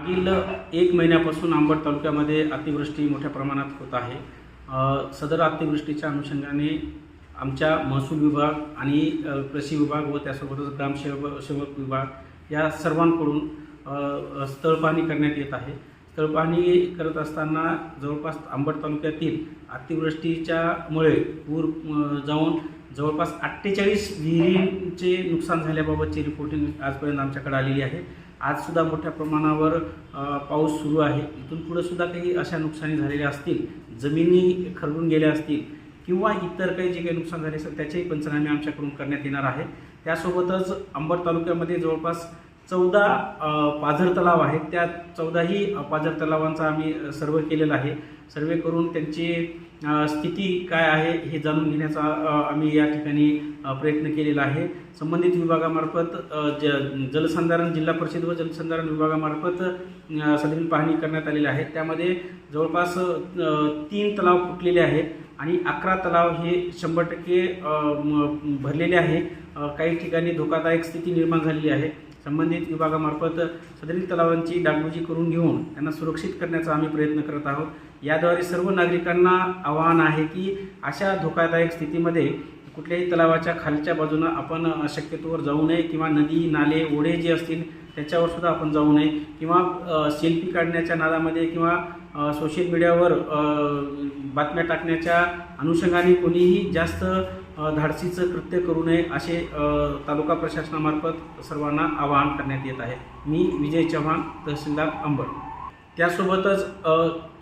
मागील एक महिन्यापासून अंबड तालुक्यामध्ये अतिवृष्टी मोठ्या प्रमाणात होत आहे. सदर अतिवृष्टीच्या अनुषंगाने आमच्या महसूल विभाग आणि कृषी विभाग व त्यासोबतच ग्रामसेवक सेवक विभाग या सर्वांकडून स्थळपाहणी करण्यात येत आहे. स्थळपाहणी करत असताना जवळपास अंबड तालुक्यातील अतिवृष्टीच्या मुळे पूर जाऊन जवळपास अठ्ठेचाळीस विहिरींचे नुकसान झाल्याबाबतची रिपोर्टिंग आजपर्यंत आमच्याकडे आलेली आहे. आजसुद्धा मोठ्या प्रमाणावर पाऊस सुरू आहे. इथून पुढंसुद्धा काही अशा नुकसानी झालेल्या असतील जमिनी खरडून गेल्या असतील किंवा इतर काही जे काही नुकसान झाले असेल त्याचेही पंचनामे आमच्याकडून करण्यात येणार आहे. त्यासोबतच अंबड तालुक्यामध्ये जवळपास चौदा पाझर तलाव आहेत त्या चौदाही पाझर तलावांचा आम्ही सर्वे केलेला आहे. सर्वे करून त्यांची स्थिती काय आहे हे जाणून घेण्याचा आम्ही या ठिकाणी प्रयत्न केलेला आहे. संबंधित विभागामार्फत ज जलसंधारण जिल्हा परिषद व जलसंधारण विभागामार्फत सदरील पाहणी करण्यात आलेली आहे. त्यामध्ये जवळपास तीन तलाव फुटलेले आहेत आणि अकरा तलाव हे शंभर टक्के भरलेले आहे. काही ठिकाणी धोकादायक स्थिती निर्माण झालेली आहे. संबंधित विभागामार्फत सदरील तलावांची डागडुजी करून घेऊन त्यांना सुरक्षित करण्याचा आम्ही प्रयत्न करत आहोत. याद्वारे सर्व नागरिकांना आवाहन आहे की अशा धोकादायक स्थितीमध्ये कुठल्याही तलावाच्या खालच्या बाजूनं आपण शक्यतोवर जाऊ नये किंवा नदी नाले ओढे जे असतील त्याच्यावर सुद्धा आपण जाऊ नये. किंवा सेल्फी काढण्याच्या नादामध्ये किंवा सोशल मीडियावर बातम्या टाकण्याच्या अनुषंगाने कोणीही जास्त धाडसीचं कृत्य करू नये असे तालुका प्रशासनामार्फत सर्वांना आवाहन करण्यात येत आहे. मी विजय चव्हाण तहसीलदार अंबड. त्यासोबतच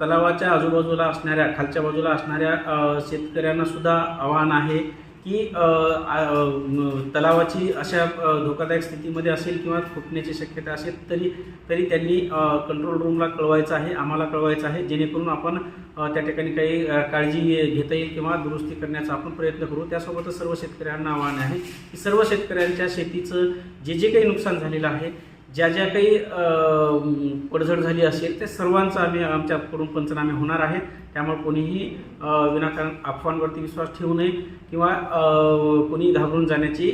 तलावाच्या आजूबाजूला असणाऱ्या खालच्या बाजूला असणाऱ्या शेतकऱ्यांनासुद्धा आव्हान आहे. की तलावाची अशा धोकादायक स्थितीमध्ये असेल किंवा फुटण्याची शक्यता असेल तरी तरी त्यांनी कंट्रोल रूमला कळवायचं आहे आम्हाला कळवायचं आहे जेणेकरून आपण त्या ठिकाणी काही काळजी घेता येईल किंवा दुरुस्ती करण्याचा आपण प्रयत्न करू. त्यासोबतच सर्व शेतकऱ्यांना आव्हान आहे की सर्व शेतकऱ्यांच्या शेतीचं जे जे काही नुकसान झालेलं आहे ज्या ज्या काही पडझड झाली असेल ते सर्वांचा आम्ही आमच्याकडून पंचनामे होणार आहेत. त्यामुळे कोणीही विनाकारण अफवांवरती विश्वास ठेवू नये किंवा कोणी घाबरून जाण्याची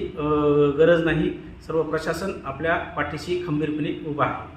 गरज नाही. सर्व प्रशासन आपल्या पाठीशी खंबीरपणे उभा आहे.